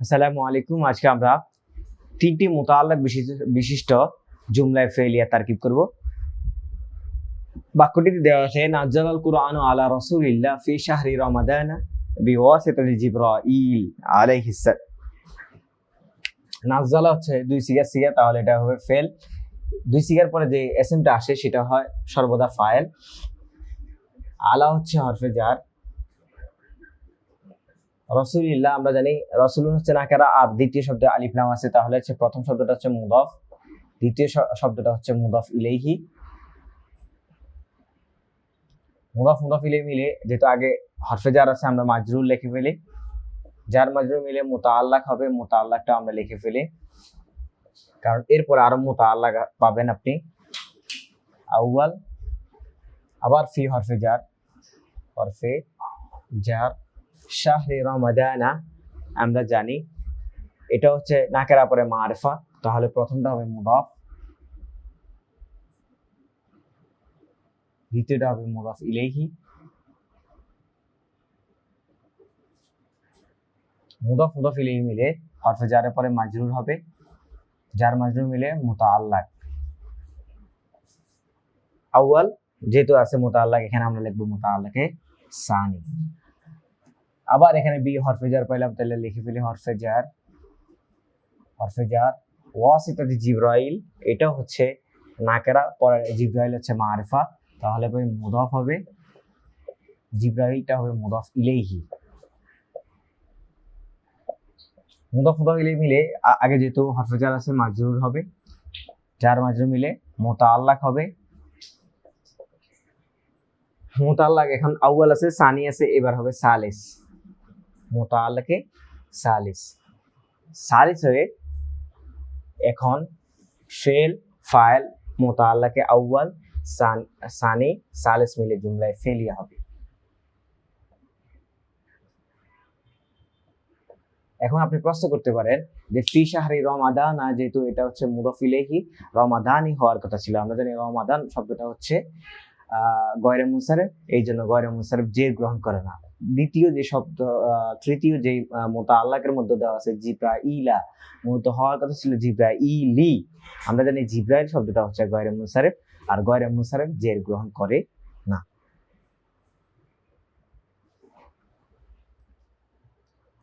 আসসালামু আলাইকুম। আজকে আমরা তিনটি মোতাল্লাক বিশিষ্ট- জুমলায় ফেলিয়া তারকিব করব। বাক্যটিতে দেওয়া আছে, নাজ্জালাল কুরআন আলা রাসূলিল্লাহ ফি শাহরি রমাদান বিওয়াসিতাতি জিবরাইল আলাইহিস নাজ্জালা হচ্ছে দুই সিগার সিগার, তাহলে এটা হবে ফেল। দুই সিগার পরে যে এসএমটা আসে, সেটা হয় সর্বদা ফাইল। আলা হচ্ছে হরফে জার রসুলিল্লাহ, আমরা জানি রসুল হচ্ছে নাকারা আর দ্বিতীয় শব্দে আলিফ নাম আছে, তাহলে হচ্ছে প্রথম শব্দটা হচ্ছে মুদফ, দ্বিতীয় শব্দটা হচ্ছে মুদফ ইলেহি মুদফ মুদফ ইলেহি মিলে যেহেতু আগে হরফে জার আছে, আমরা মাজরুল লিখে ফেলি। যার মাজরুল মিলে মোতাল্লাক হবে মোতাল্লাকটা আমরা লিখে ফেলি। কারণ এরপর আরও মোতাল্লাক পাবেন আপনি। আউয়াল, আবার ফি হরফে জার হরফে জার শাহরি রমাদানা, আমরা জানি। এটা হচ্ছে নাকেরা পরে মারফা। তাহলে প্রথমটা হবে মুদাফ। দ্বিতীয়টা হবে মুদাফ ইলেহি মুদাফ মুদাফ ইলেহি মিলে হরফে জারের পরে মাজরুর হবে। যার মাজরুর মিলে মুতাআল্লাক। আউয়াল, যেহেতু আছে মুতাআল্লাক, এখানে আমরা লিখব মুতাআল্লাকে সানি। আবার এখানে বি হরফে জার পাইলাম তাহলে লিখে ফেলি হরফে জার হরফে জার ওয়াসিতাতি জিব্রাইল, এটা হচ্ছে নাকেরা পরে জিব্রাইল হচ্ছে মারফা। তাহলে ভাই মুদাফ হবে, জিব্রাইলটা হবে মুদাফ ইলেহি মুদাফ মুদাফ ইলেহি মিলে আগে যেহেতু হরফে আছে মাজরুর হবে। যার মাজরুর মিলে মোতাল্লাক হবে। মোতাল্লাক এখন আউয়াল আছে, সানি আছে, এবার হবে সালেস। মোতাল্লাকে সালিস। সালিস হয়ে এখন ফেল, ফাইল মোতাল্লাকে আউয়াল, সান- সালিস মিলে জুমলায় ফেলিয়া হবে। এখন আপনি প্রশ্ন করতে পারেন যে, ফি শাহরি রমাদান না যেহেতু এটা হচ্ছে মুদফিলেহি, রমাদানই হওয়ার কথা ছিল। আমরা জানি রমাদান শব্দটা হচ্ছে, আহ, গয়রে মুসারেফ এই জন্য গয়রে মুসারেফ জের গ্রহণ করে না। দ্বিতীয় যে শব্দ তৃতীয় যে মোতা আল্লাহের মধ্যে দেওয়া আছে জিব্রা ইলা মূলত হওয়ার কথা ছিল জিব্রা ইলি আমরা জানি জিব্রাইল শব্দটা হচ্ছে গয়রে মুসারেফ, আর গয়রে মুসারেফ জের গ্রহণ করে